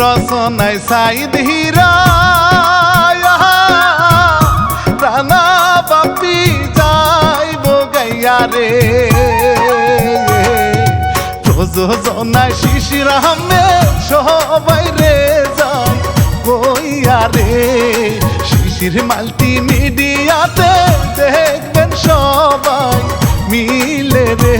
রচনায় সাইদ হীরা রানা বাপি যাইব গাইয়া রে। প্রযোজনায় শিশির আহমেদ সবাই রে যায় কইয়া রে। শিশির মাল্টি মিডিয়াতে দেখবেন সবাই মিলে রে।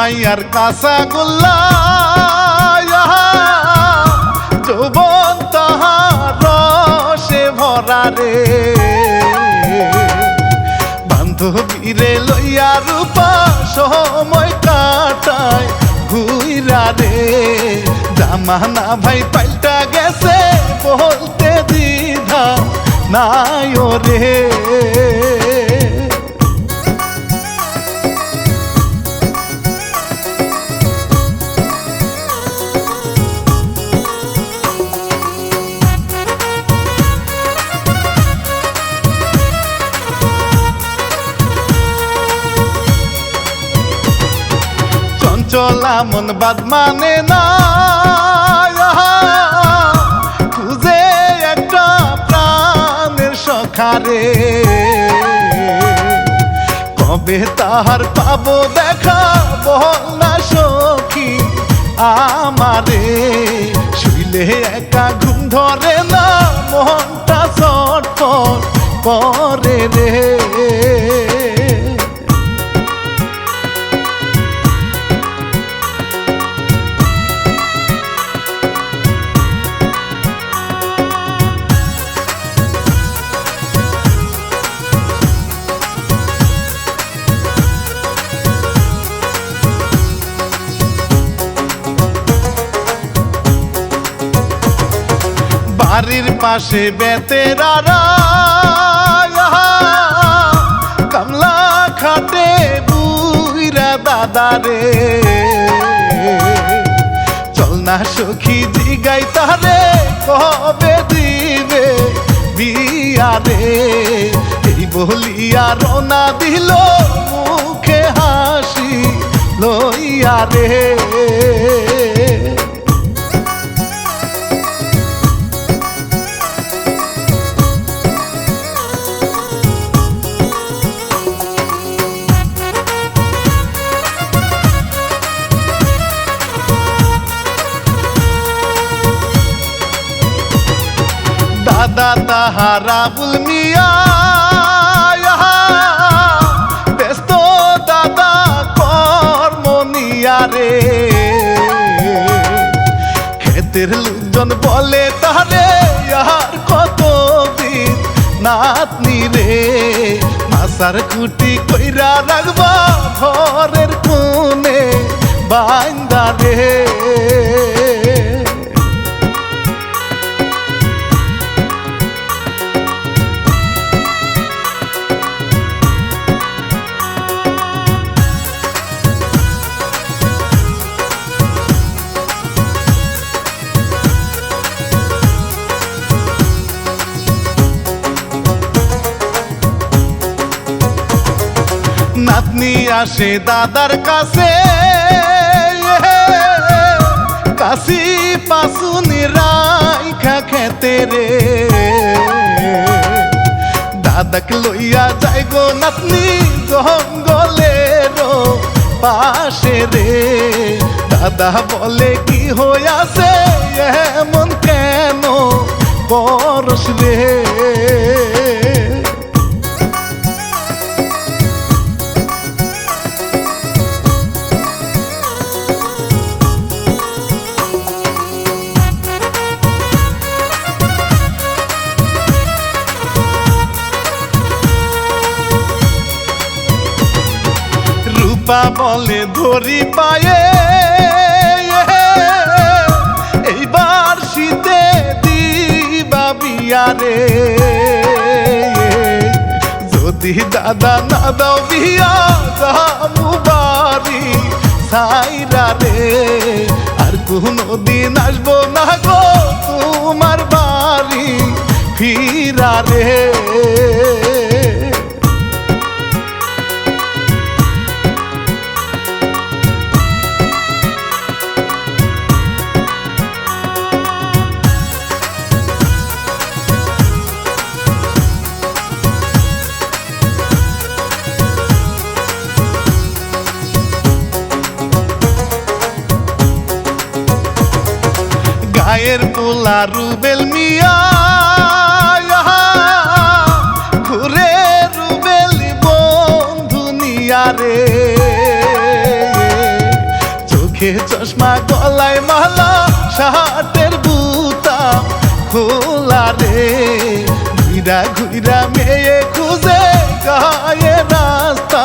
মাইয়ার কাঁচা গোল্লা যৌবন তাহার রসে ভরা রে। বান্ধবীরে লইয়া রূপা সময় কাটায় ঘুইরা রে। জামানা ভাই পাল্টা গেছে বলতে দ্বিধা নাই রে মন বাদ মানে না খুঁজে একটা প্রাণের সখারে। কবে তাহার পাবো দেখা বল না সখী আমারে। শুইলে একা ঘুম ধরে না, মনটা চটপট করে রে। বাড়ির পাশে বেতেরারা কামলা খাটে বুইরা দাদারে চল না সখী, জিগাই তারে, কবে দিবে বিয়ারে এই বলিয়া রওনা দিল মুখে হাসি লইয়া রে। দাদা তাহারা বুল মিয়া ব্যস্ত দাদা, কর্ম নিয়ারে ক্ষেতের লোকজন বলে তারে আর কত দিন নাতনি রে। মাসার কুটি কইরা রাখবা ঘরের কোণে বাইন্দা রে। নাতনি আসে দাদার কাছে। কাশি পাশুনি রাইখা খেতে রে। দাদাক লইয়া যাই গো নাতনি জঙ্গলে রো পাশে রে। দাদা বলে, কি হইয়াছে? এমন কেন করস রে? বলে ধরি পায়ে। এইবার শীতে দিবা বিয়ারে। যদি দাদা না দাও বিয়া দামু বাড়ি সাইরা রে। আর কোনো দিন আসব না গো তোমার বাড়ি ফিরা রে। পোলা রুবেল মিয়া ঘুরে রুবেল বন্ধু নিয়া রে। চোখে চশমা, গলায় মালা, শার্টের বুতা খোলা রে। ঘুরা ঘুরা মেয়ে খুঁজে গায়ে রাস্তা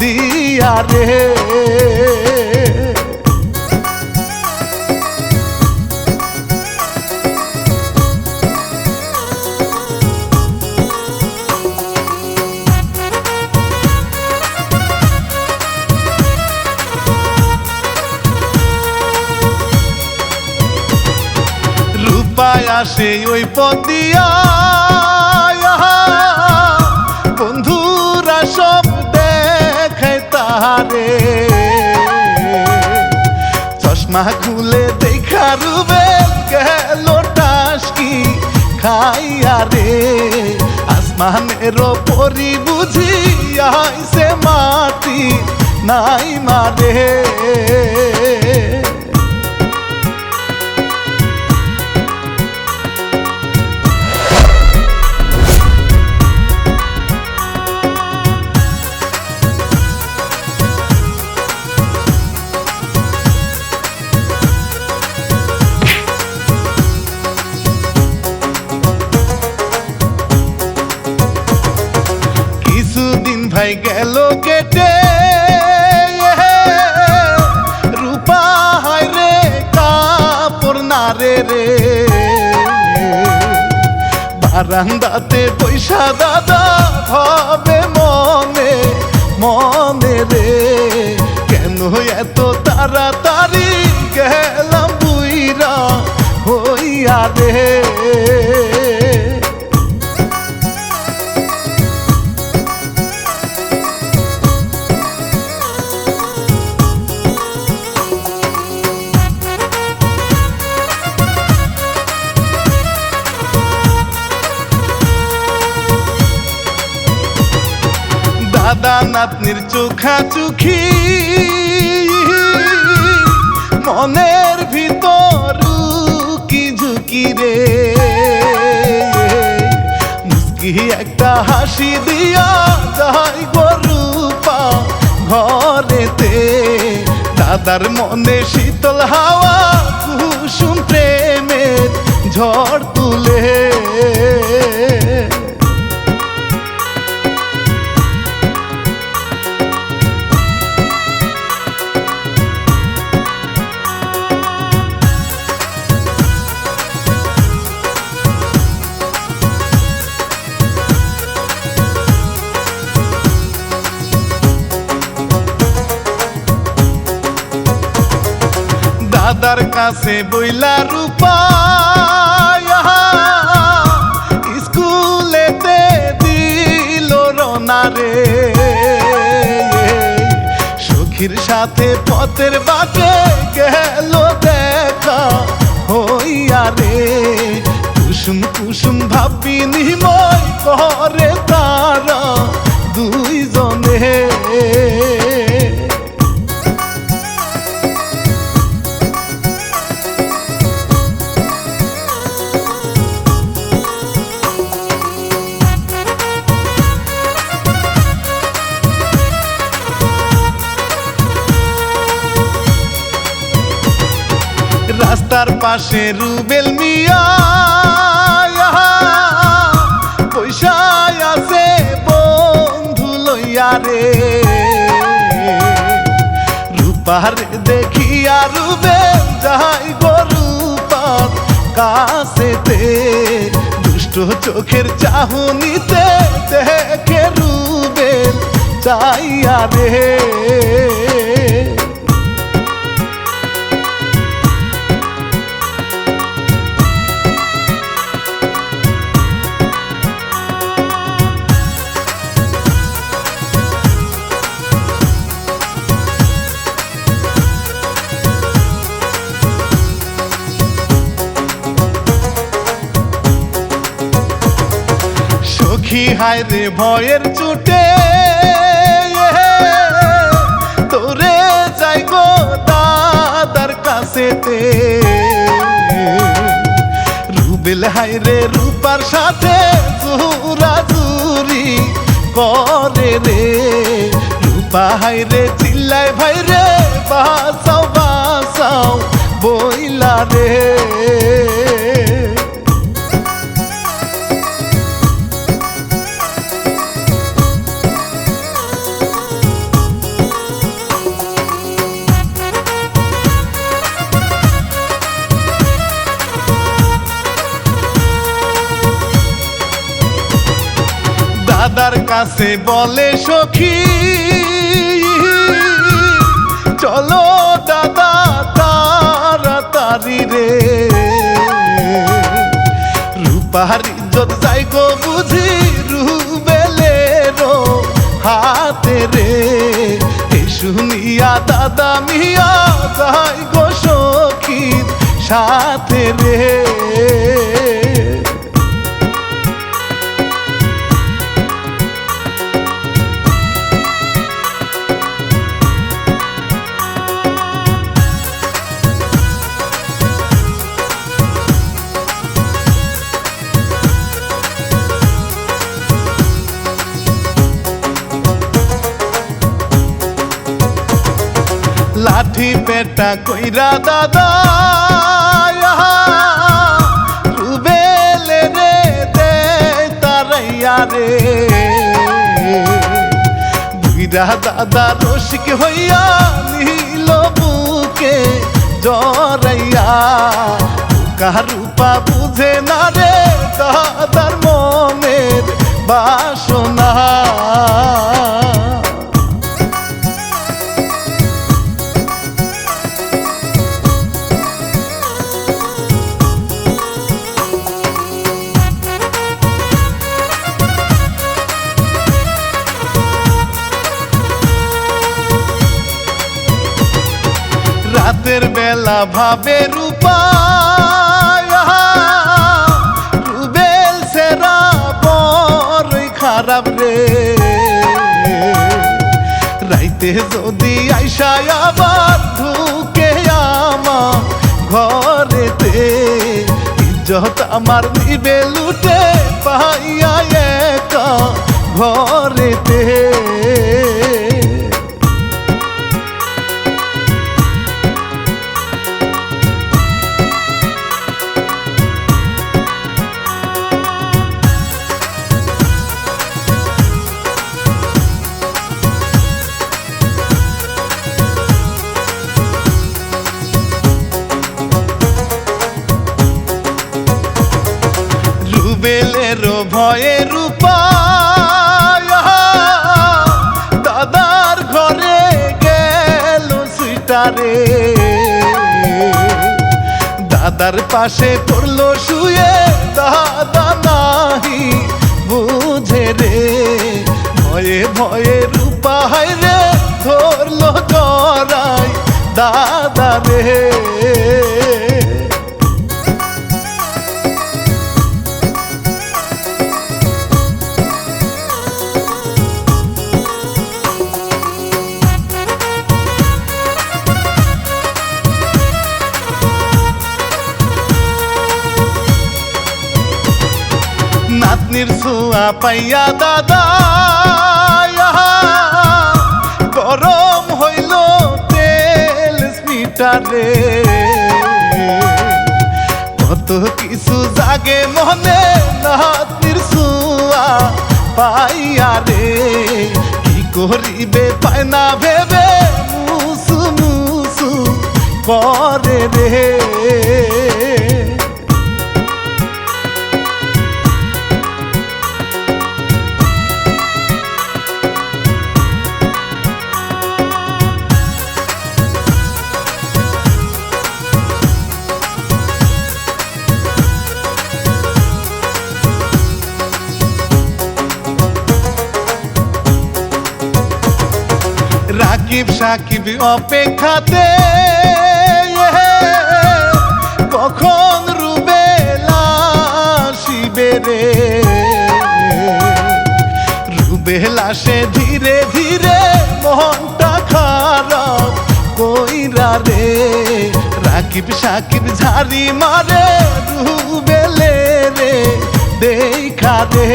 দিয়া রে। রূপায় আসে ওই পদিয়া। বন্ধুরা সব দেখে তাহারে। চশমা খুলে দেখা রুবে গেল টাসকি খাইয়া রে। আসমানের পরি বুঝি আইসে মাটি নাই মারে। গেল কেটে রূপা রে, কাপড় না রে রে। বারান্দাতে পয়সা দাদা হবে মনে মনে রে। নাতনির চোখা চুখি মনের ভিতর কি ঝুঁকি রে? মুস্কি একটা হাসি দিয়া যাই গরু গরুপা ঘরেতে। দাদার মনে শীতল হাওয়া, কুসুম প্রেমের ঝড় তুলে। দাদার কাছে বইলা রূপা স্কুলেতে দিল রনা রে। সখীর সাথে পথের বাকে গেল দেখা হইয়া রে। কুসুম কুসুম ভাবি নিময় করে তারা দুইজনে রাস্তার পাশে রুবেল মিয়া পয়সায় আছে বন্ধু লইয়া রে। রূপার দেখিয়া রুবেল যাই গো রূপার কাছেতে, দুষ্ট চোখের চাহনিতে দেখে রূপ চাইয়া রে। হায় রে ভয়ের চুটে তোরে যাই গো দাদার কাছেতে। রুবেল হায় রে, রূপার সাথে জুরা জুরি করে রে। রূপা হায় রে, চিল্লায় ভাই রে। কাছে বলে, সখী, চলো দাদা, তাড়াতাড়ি রে। রূপার ইজ্জত যাই গো বুঝি রুবেলেরও হাতে রে। শুনিয়া দাদা মিয়া, যাই গো সখীর সাথে রে। লাঠি পেটা কইরা দাদা দাদা রসিক হইয়া নীল বুকে জরাইয়া। কারুপা বুঝে না রে দাদার মনের বাসনা। ভাবে রূপা রুবেল সেরা বড়ই খারাপ রে। রাইতে যদি আইসা আবার ঢুকে আমার ঘরেতে, ইজ্জত আমার নিবে লুটে পাইয়া একা ঘরেতে। সুইটারে দাদার পাশে পড়ল শুয়ে, দাদা নাহি বুঝে রে। ভয়ে ভয়ে রূপা রে, ধরলো জরাই দাদা রে। পাইয়া দাদা গরম হইল তেল স্মিটারে। কত কিছু জাগে মনে নাতনির ছোঁয়া পাইয়া রে। কি করিবে পায় না ভেবে মুসু মুসু করে রে। রাকিব সাকিব অপেক্ষাতে, কখন রুবেলা শিবে রে? রুবেলা সে ধীরে ধীরে মনটা খারাপ কইরা রে। রাকিব, সাকিব ঝাড়ি মারে রুবেলে রে, দেখা রে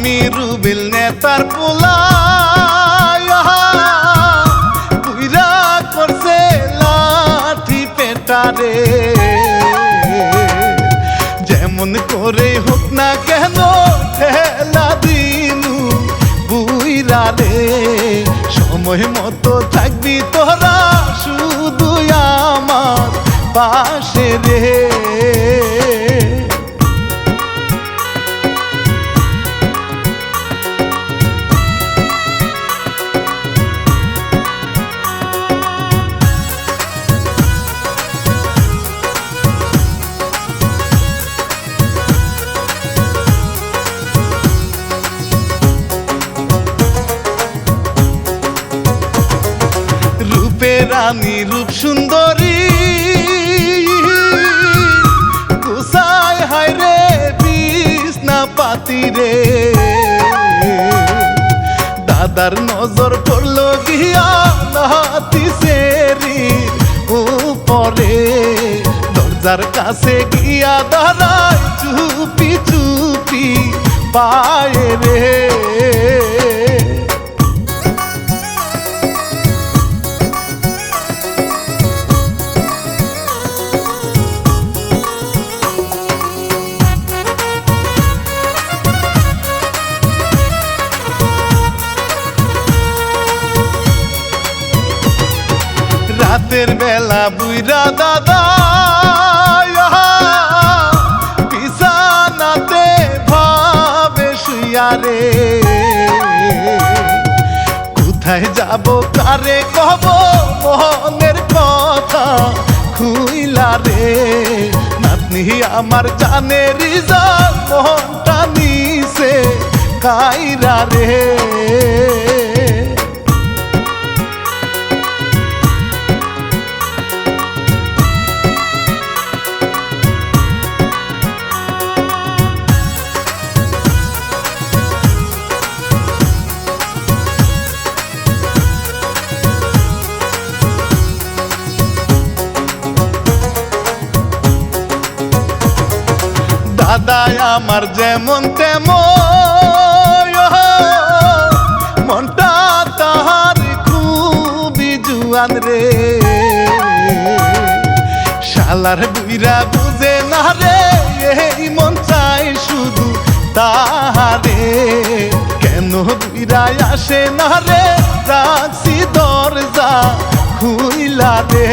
আমি রুবিল নেতার পোলা করছে লাঠি পেটারে। যেমন করে হোক না কেন ঠেলা দিনু বুইরা রে। সময় মতো থাকবি তোরা শুধু আমার পাশে রে। রানী রূপ সুন্দরী কুসায় হায় রে বিষ্ণা পাতি রে। দাদার নজর পড়ল গিয়া নাতি সেরি উপরে। দরজার কাছে গিয়া দাঁড়ায় চুপি চুপি পায়ে রে। রাতের বেলা বুইরা দাদা পিসানাতে ভাবে শুয়ারে কোথায় যাব, কারে কব মনের কথা খুইলা রে। নাতনি আমার জানে রিজা মনটা নিছে কাইরা রে। আমার যেমন তেমন মনটা তাহার খুবই জুয়ান রে। শালার বুইরা বুঝে না রে, এই মন চাই শুধু তাহারে। কেন বুইরা আসে না রে, রাখছি দরজা খুইলা রে।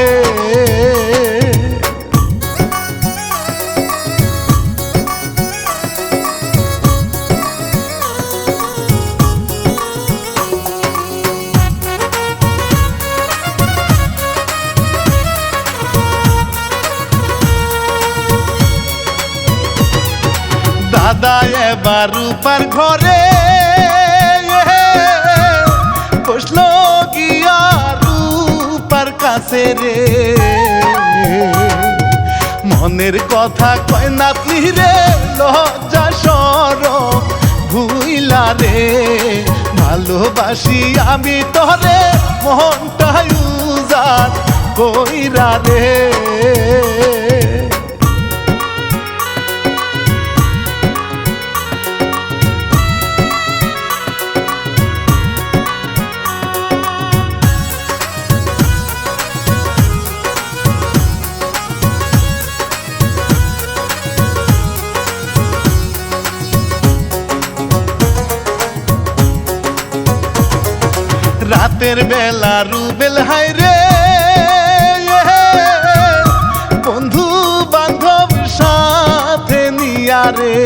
কাছে রে। মনের কথা কয় নাতনি রে, লজ্জা সর ভুইলা রে। ভালোবাসি আমি তরে মনটা উজার কইরা রে। বেলা রুবেল হাই রে। বন্ধু বান্ধব সাথে নিয়া রে।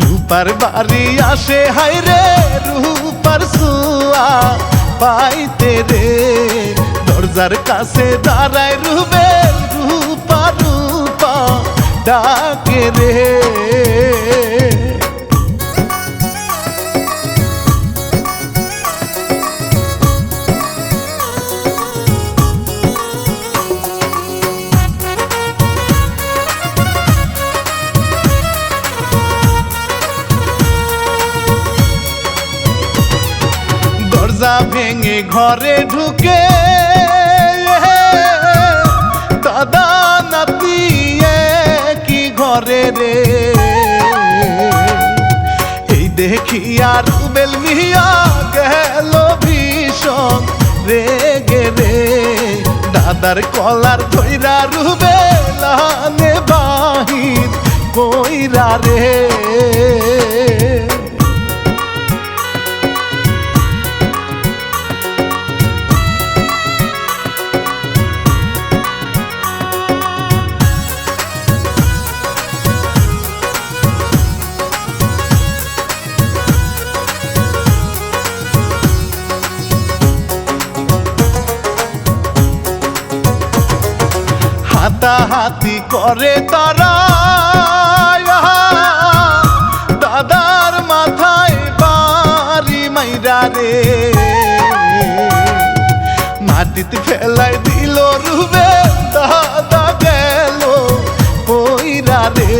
রূপার বাড়ি আসে হাই রে। রূপার সুয়া পাইতে রে। দরজার কাছে দাঁড়ায় রুবেল, রূপা রূপা ডাকে রে। ঘরে ঢুকে, দাদা নাতি কি ঘরে রে। এই দেখি আর উবেল মিয়া গেল ভীষণ রেগে রে। দাদার কলার ধৈরা রুবেল আনে বাহির কইরা রে। হাতাহাতি করে তারা দাদার মাথায় বাড়ি মাইরা রে। মাটিতে ফেলাই দিল রুবে, দাদা গেল কইরা রে।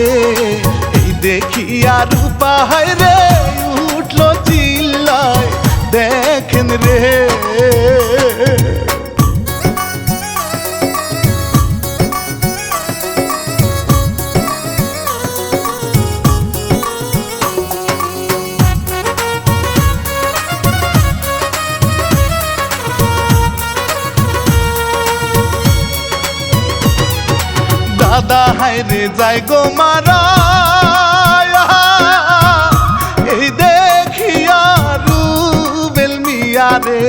এই দেখি আর পাহাই রে, উঠল চিল্লায়, দেখেন রে। যাই গো মারা এই দেখিয়া রুবেল মিয়া রে।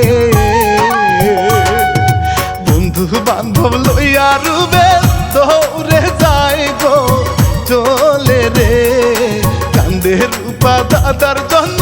বন্ধু বান্ধব লইয়া রুবেল দৌড়ে যায় গো, চলে রে। কান্দে রূপা দাদার জন্য